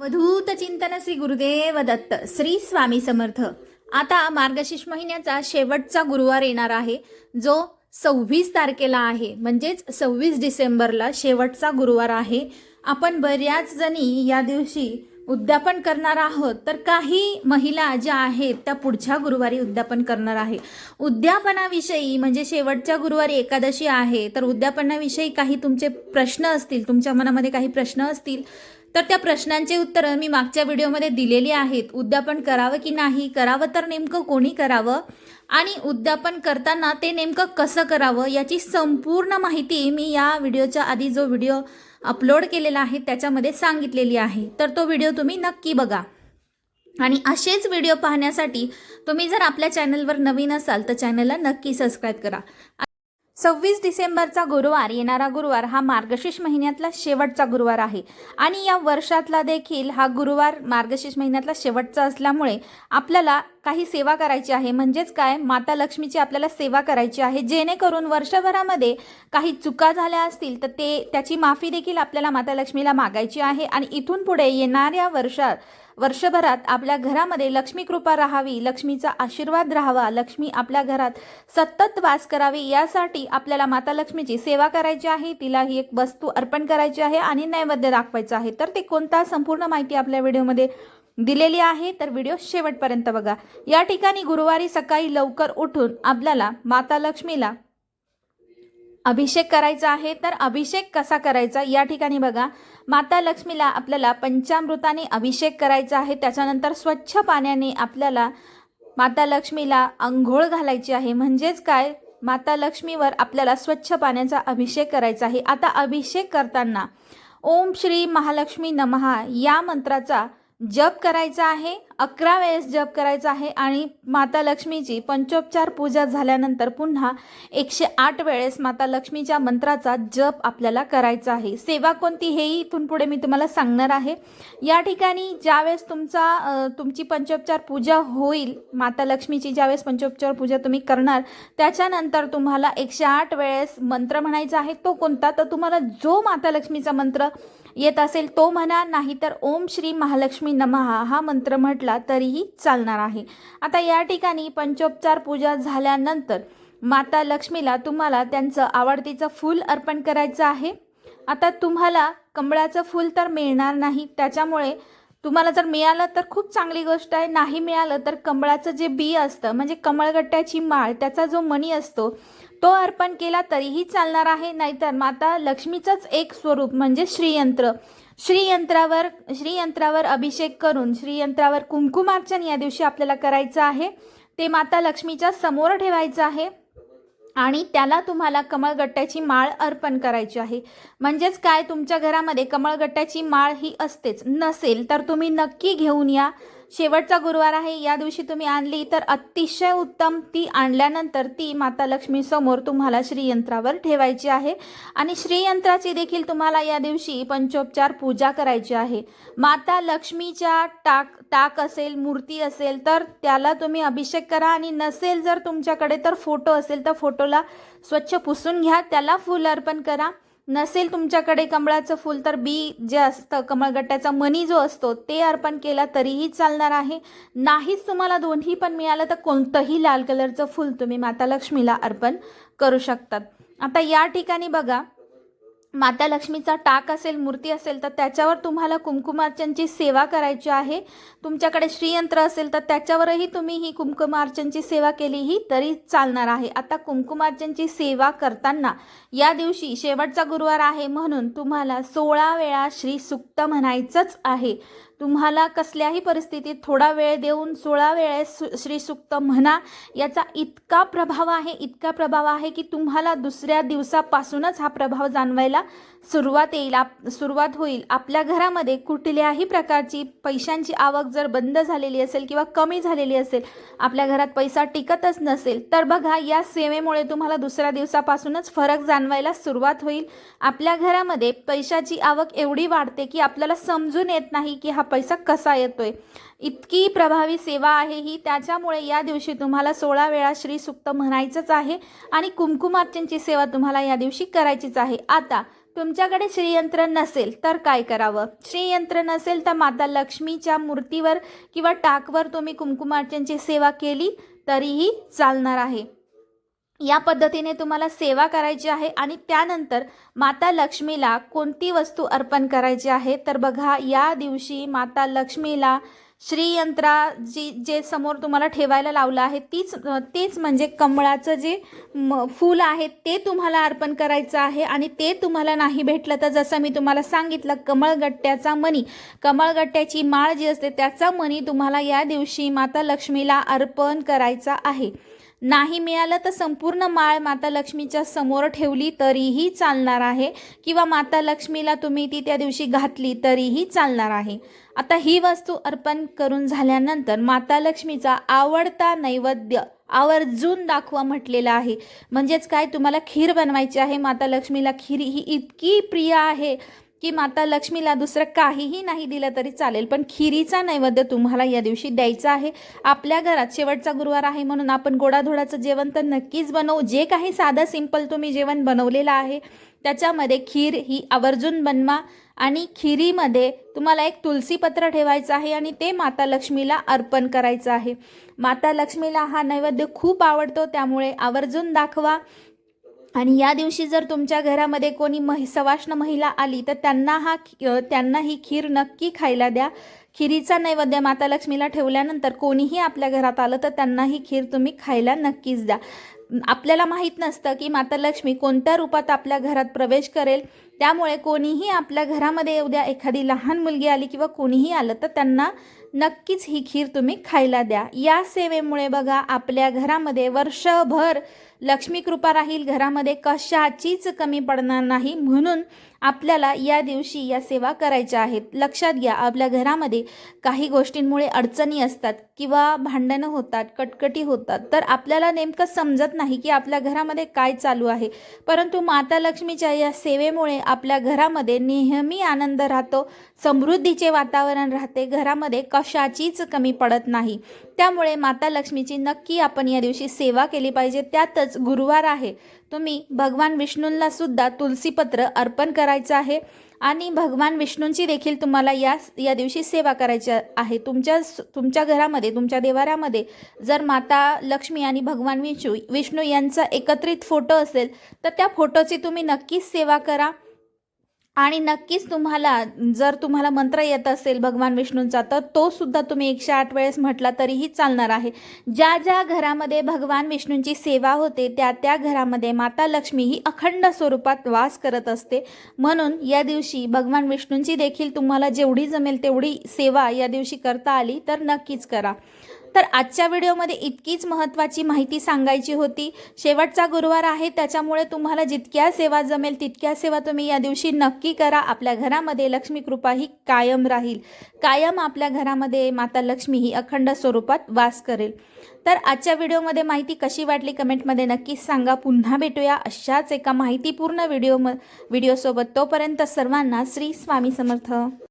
वधूत चिंतन श्री गुरुदेव दत्त श्री स्वामी समर्थ. आता मार्गशीर्ष महिन्याचा शेवटचा गुरुवार येणार आहे जो सव्वीस तारखेला आहे. म्हणजेच सव्वीस डिसेंबरला शेवटचा गुरुवार आहे. आपण बऱ्याच जणी या दिवशी उद्यापन करणार आहोत तर काही महिला ज्या आहेत त्या पुढच्या गुरुवारी उद्यापन करणार आहे उद्यापनाविषयी म्हणजे शेवटच्या गुरुवारी एकादशी आहे तर उद्यापनाविषयी काही तुमचे प्रश्न असतील तुमच्या मनामध्ये काही प्रश्न असतील तर त्या प्रश्नांचे उत्तरं मी मागच्या व्हिडिओमध्ये दिलेली आहेत. उद्यापन करावं की नाही करावं तर नेमकं कोणी करावं आणि उद्यापन करताना ते नेमकं कसं करावं याची संपूर्ण माहिती मी या व्हिडिओच्या आधी जो व्हिडिओ अपलोड केलेला आहे त्याच्यामध्ये सांगितलेली आहे. तर तो व्हिडिओ तुम्ही नक्की बघा. आणि असेच व्हिडिओ पाहण्यासाठी तुम्ही जर आपल्या चॅनलवर नवीन असाल तर चॅनलला नक्की सबस्क्राईब करा. सव्वीस डिसेंबरचा गुरुवार येणारा गुरुवार हा मार्गशीर्ष महिन्यातला शेवटचा गुरुवार आहे. आणि या वर्षातला देखील हा गुरुवार मार्गशीर्ष महिन्यातला शेवटचा असल्यामुळे आपल्याला काही सेवा करायची आहे. म्हणजेच काय? माता लक्ष्मीची आपल्याला सेवा करायची आहे. जेणेकरून वर्षभरामध्ये काही चुका झाल्या असतील तर ते त्याची माफी देखील आपल्याला माता लक्ष्मीला मागायची आहे. आणि इथून पुढे येणाऱ्या वर्षात वर्षभरात आपल्या घरामध्ये लक्ष्मी कृपा राहावी लक्ष्मीचा आशीर्वाद राहावा लक्ष्मी आपल्या घरात सतत वास करावी यासाठी आपल्याला माता लक्ष्मीची सेवा करायची आहे तिला ही एक वस्तू अर्पण करायची आहे आणि नैवेद्य दाखवायचं आहे. तर ते कोणता संपूर्ण माहिती आपल्या व्हिडिओमध्ये दिलेली आहे तर व्हिडिओ शेवटपर्यंत बघा. या ठिकाणी गुरुवारी सकाळी लवकर उठून आपल्याला माता लक्ष्मीला अभिषेक करायचा आहे तर अभिषेक कसा करायचा? या ठिकाणी बघा माता लक्ष्मीला आपल्याला पंचामृताने अभिषेक करायचा आहे. त्याच्यानंतर स्वच्छ पाण्याने आपल्याला माता लक्ष्मीला आंघोळ घालायची आहे. म्हणजेच काय? माता लक्ष्मीवर आपल्याला स्वच्छ पाण्याचा अभिषेक करायचा आहे. आता अभिषेक करताना ओम श्री महालक्ष्मी नमहा या मंत्राचा जप करायचा आहे. अकरा वेळेस जप करायचा आहे आणि माता लक्ष्मीची पंचोपचार पूजा झाल्यानंतर पुन्हा एकशे आठ वेळेस माता लक्ष्मीच्या मंत्राचा जप आपल्याला करायचा आहे. सेवा कोणती हेही इथून पुढे मी तुम्हाला सांगणार आहे. या ठिकाणी ज्यावेळेस तुमचा तुमची पंचोपचार पूजा होईल माता लक्ष्मीची ज्यावेळेस पंचोपचार पूजा तुम्ही करणार त्याच्यानंतर तुम्हाला एकशे आठ वेळेस मंत्र म्हणायचा आहे. तो कोणता? तर तुम्हाला जो माता लक्ष्मीचा मंत्र येत असेल तो म्हणा नाही तर ओम श्री महालक्ष्मी नमहा हा मंत्र म्हटला तरीही चालणार आहे. आता या ठिकाणी पंचोपचार पूजा झाल्यानंतर माता लक्ष्मीला तुम्हाला त्यांचं आवडतीचं फूल अर्पण करायचं आहे. आता तुम्हाला कमळाचं फूल तर मिळणार नाही. त्याच्यामुळे तुम्हाला जर मिळालं तर खूप चांगली गोष्ट आहे. नाही मिळालं तर कमळाचं जे बी असतं म्हणजे कमळगट्ट्याची माळ त्याचा जो मणी असतो तो अर्पण केला तरीही चालणार आहे. नाहीतर माता लक्ष्मीचंच एक स्वरूप म्हणजे श्रीयंत्र. श्रीयंत्रावर श्रीयंत्रावर अभिषेक करून श्रीयंत्रावर कुंकुमार्चन या दिवशी आपल्याला करायचं आहे. ते माता लक्ष्मीच्या समोर ठेवायचं आहे आणि त्याला तुम्हाला कमळगट्ट्याची माळ अर्पण करायची आहे. म्हणजेच काय? तुमच्या घरामध्ये कमळगट्ट्याची माळ ही असतेच. नसेल तर तुम्ही नक्की घेऊन या. शेवटचा गुरुवार आहे. या दिवशी तुम्ही आणली तर अतिशय उत्तम. ती आणल्यानंतर ती माता लक्ष्मीसमोर तुम्हाला श्रीयंत्रावर ठेवायची आहे. आणि श्रीयंत्राची देखील तुम्हाला या दिवशी पंचोपचार पूजा करायची आहे. माता लक्ष्मीच्या टाक टाक असेल मूर्ती असेल तर त्याला तुम्ही अभिषेक करा. आणि नसेल जर तुमच्याकडे तर फोटो असेल तर फोटोला स्वच्छ पुसून घ्या. त्याला फूल अर्पण करा. नसेल तुमच्याकडे कमळाचं फूल तर बी जे असतं कमळगट्ट्याचा मणी जो असतो ते अर्पण केला तरीही चालणार आहे. नाहीच तुम्हाला दोन्ही पण मिळालं तर कोणतंही लाल कलरचं फूल तुम्ही माता लक्ष्मीला अर्पण करू शकतात. आता या ठिकाणी बघा माता लक्ष्मीचा टाक असेल मूर्ती असेल तर त्याच्यावर तुम्हाला कुंकुमार्चनची सेवा करायची आहे. तुमच्याकडे श्रीयंत्र असेल तर त्याच्यावरही तुम्ही ही कुंकुमार्चनची सेवा केलीही तरी चालणार आहे. आता कुंकुमार्चनची सेवा करताना या दिवशी शेवटचा गुरुवार आहे म्हणून तुम्हाला सोळा वेळा श्री सुक्त म्हणायचंच आहे. तुम्हाला कसल्याही परिस्थितीत थोडा वेळ देऊन सोळा वेळेस सु- श्री सुक्त म्हणा याचा इतका प्रभाव आहे इतका प्रभाव आहे की तुम्हाला दुसऱ्या दिवसापासूनच हा प्रभाव जाणवायला सुरुवात येईल आप सुरुवात होईल. आपल्या घरामध्ये कुठल्याही प्रकारची पैशांची आवक जर बंद झालेली असेल किंवा कमी झालेली असेल आपल्या घरात पैसा टिकतच नसेल तर बघा या सेवेमुळे तुम्हाला दुसऱ्या दिवसापासूनच फरक जाणवायला सुरुवात होईल. आपल्या घरामध्ये पैशाची आवक एवढी वाढते की आपल्याला समजून येत नाही की हा पैसा कसा येतोय. इतकी प्रभावी सेवा आहे ही त्याच्यामुळे या दिवशी तुम्हाला सोळा वेळा श्रीसुक्त म्हणायचंच आहे आणि कुमकुमार्चनची सेवा तुम्हाला या दिवशी करायचीच आहे. आता तुमच्याकडे श्रीयंत्र नसेल तर काय करावं? श्रीयंत्र नसेल तर माता लक्ष्मीच्या मूर्तीवर किंवा टाकवर तुम्ही कुंकुमार्चनची सेवा केली तरीही चालणार आहे. या पद्धतीने तुम्हाला सेवा करायची आहे आणि त्यानंतर माता लक्ष्मीला कोणती वस्तू अर्पण करायची आहे? तर बघा या दिवशी माता लक्ष्मीला श्रीयंत्रा जी जे समोर तुम्हाला ठेवायला लावलं आहे तीच तेच म्हणजे कमळाचं जे म फूल आहे ते तुम्हाला अर्पण करायचं आहे आणि ते तुम्हाला नाही भेटलं तर जसं मी तुम्हाला सांगितलं कमळगट्ट्याचा मणी. कमळगट्ट्याची माळ जी असते त्याचा मणी तुम्हाला या दिवशी माता लक्ष्मीला अर्पण करायचा आहे. नाही मिळालं तर संपूर्ण माळ माता लक्ष्मीच्या समोर ठेवली तरीही चालणार आहे. किंवा माता लक्ष्मीला तुम्ही ती त्या दिवशी घातली तरीही चालणार आहे. आता ही वस्तू अर्पण करून झाल्यानंतर माता लक्ष्मीचा आवडता नैवेद्य आवर्जून दाखवा म्हटलेला आहे. म्हणजेच काय? तुम्हाला खीर बनवायची आहे. माता लक्ष्मीला खीर ही इतकी प्रिय आहे. की माता लक्ष्मीला दुसरं काहीही नाही दिलं तरी चालेल पण खिरीचा नैवेद्य तुम्हाला या दिवशी द्यायचा आहे. आपल्या घरात शेवटचा गुरुवार आहे म्हणून आपण गोडाधोडाचं जेवण तर नक्कीच बनवू. जे काही साधं सिंपल तुम्ही जेवण बनवलेलं आहे त्याच्यामध्ये खीर ही आवर्जून बनवा आणि खिरीमध्ये तुम्हाला एक तुलसीपत्र ठेवायचं आहे आणि ते माता लक्ष्मीला अर्पण करायचं आहे. माता लक्ष्मीला हा नैवेद्य खूप आवडतो त्यामुळे आवर्जून दाखवा. आणि या दिवशी जर तुमच्या घरामध्ये कोणी महि सवाष्ण महिला आली तर त्यांना हा त्यांना ही खीर नक्की खायला द्या. खिरीचा नैवेद्य माता लक्ष्मीला ठेवल्यानंतर कोणीही आपल्या घरात आलं तर त्यांना ही खीर तुम्ही खायला नक्कीच द्या. आपल्याला माहीत नसतं की माता लक्ष्मी कोणत्या रूपात आपल्या घरात प्रवेश करेल. त्यामुळे कोणीही आपल्या घरामध्ये उद्या एखादी लहान मुलगी आली किंवा कोणीही आलं तर त्यांना नक्कीच ही खीर तुम्ही खायला द्या. या सेवेमुळे बघा आपल्या घरामध्ये वर्षभर लक्ष्मी कृपा राहील. घरामध्ये कशाचीच कमी पडणार नाही. म्हणून आपल्याला या दिवशी या सेवा करायच्या आहेत. लक्षात घ्या आपल्या घरामध्ये काही गोष्टींमुळे अडचणी असतात किंवा भांडणं होतात कटकटी होतात तर आपल्याला नेमकं समजत नाही की आपल्या घरामध्ये काय चालू आहे. परंतु माता लक्ष्मीच्या या सेवेमुळे आपल्या घरामध्ये नेहमी आनंद राहतो समृद्धीचे वातावरण राहते घरामध्ये कशाचीच कमी पडत नाही. त्यामुळे माता लक्ष्मीची नक्की आपण या दिवशी सेवा केली पाहिजे त्यातच गुरुवार आहे. तुम्ही भगवान विष्णूंना सुद्धा तुलसीपत्र अर्पण करायचं आहे. आणि भगवान विष्णूंची देखील तुम्हाला या या दिवशी सेवा करायची आहे. तुमच्या तुमच्या घरामध्ये तुमच्या देवाऱ्यामध्ये जर माता लक्ष्मी आणि भगवान विष्णू विष्णू यांचा एकत्रित फोटो असेल तर त्या फोटोची तुम्ही नक्कीच सेवा करा. आणि नक्कीच तुम्हाला जर तुम्हाला मंत्र येत असेल भगवान विष्णूंचा तर तो सुद्धा तुम्ही एकशे आठ वेळेस म्हटला तरीही चालणार आहे. ज्या ज्या घरामध्ये भगवान विष्णूंची सेवा होते त्या त्या घरामध्ये माता लक्ष्मी ही अखंड स्वरूपात वास करत असते. म्हणून या दिवशी भगवान विष्णूंची देखील तुम्हाला जेवढी जमेल तेवढी सेवा या दिवशी करता आली तर नक्कीच करा. तर आजच्या व्हिडिओमध्ये इतकीच महत्त्वाची माहिती सांगायची होती. शेवटचा गुरुवार आहे त्याच्यामुळे तुम्हाला जितक्या सेवा जमेल तितक्या सेवा तुम्ही या दिवशी नक्की करा. आपल्या घरामध्ये लक्ष्मी कृपा ही कायम राहील. कायम आपल्या घरामध्ये माता लक्ष्मी ही अखंड स्वरूपात वास करेल. तर आजच्या व्हिडिओमध्ये माहिती कशी वाटली कमेंटमध्ये नक्कीच सांगा. पुन्हा भेटूया अशाच एका माहितीपूर्ण व्हिडिओ म व्हिडिओसोबत. तोपर्यंत सर्वांना श्री स्वामी समर्थ.